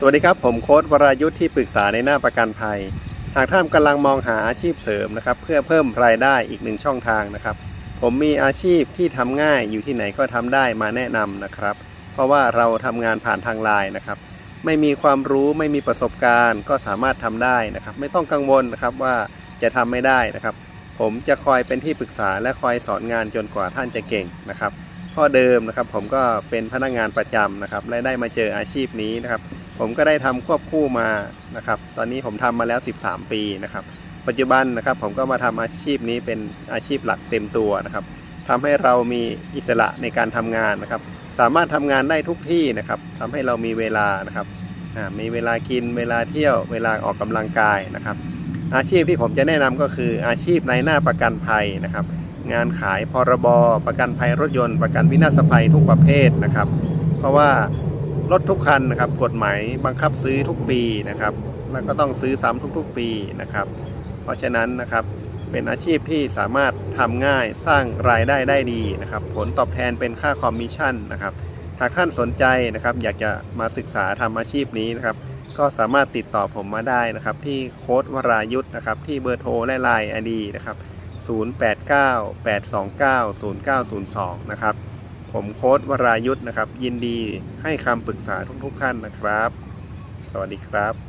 สวัสดีครับ ผมโค้ดวรายุทธ์ที่ปรึกษาในหน้าประกันภัยหากท่านกำลังมองหาอาชีพเสริมนะครับ เพื่อเพิ่มรายได้อีกหนึ่งช่องทางนะครับ ผมมีอาชีพที่ทำง่ายอยู่ที่ไหนก็ทำได้มาแนะนำนะครับ เพราะว่าเราทำงานผ่านทางไลน์นะครับ ไม่มีความรู้ไม่มีประสบการณ์ก็สามารถทำได้นะครับ ไม่ต้องกังวลนะครับว่าจะทำไม่ได้นะครับ ผมจะคอยเป็นที่ปรึกษาและคอยสอนงานจนกว่าท่านจะเก่งนะครับข้อเดิมนะครับ ผมก็เป็นพนักงานประจำนะครับและได้มาเจออาชีพนี้นะครับ ผมก็ได้ทำควบคู่มานะครับ ตอนนี้ผมทำมาแล้ว 13 ปีนะครับ ปัจจุบันนะครับผมก็มาทำอาชีพนี้เป็นอาชีพหลักเต็มตัวนะครับทำให้เรามีอิสระในการทำงานนะครับ สามารถทำงานได้ทุกที่นะครับทำให้เรามีเวลานะครับมีเวลากินเวลาเที่ยวเวลาออกกำลังกายนะครับ อาชีพที่ผมจะแนะนำก็คืออาชีพในหน้าประกันภัยนะครับ งานขายพรบ ประกันภัยรถยนต์ ประกันวินาศภัยทุกประเภทนะครับ เพราะว่า รถทุกคันนะครับ กฎหมายบังคับซื้อทุกปีนะครับ แล้วก็ต้องซื้อซ้ำทุกๆปีนะครับ เพราะฉะนั้นนะครับเป็นอาชีพที่สามารถทำง่ายสร้างรายได้ได้ดีนะครับ ผลตอบแทนเป็นค่าคอมมิชชั่นนะครับหากท่านสนใจนะครับ อยากจะมาศึกษาทำอาชีพนี้นะครับ ก็สามารถติดต่อผมมาได้นะครับ ที่โค้ดวรายุทธ์นะครับ ที่เบอร์โทรและไลน์อดีนะครับ 0898290902 นะครับ ผมโค้ดวรายุทธ์นะครับ ยินดีให้คำปรึกษาทุกๆท่านนะครับ สวัสดีครับ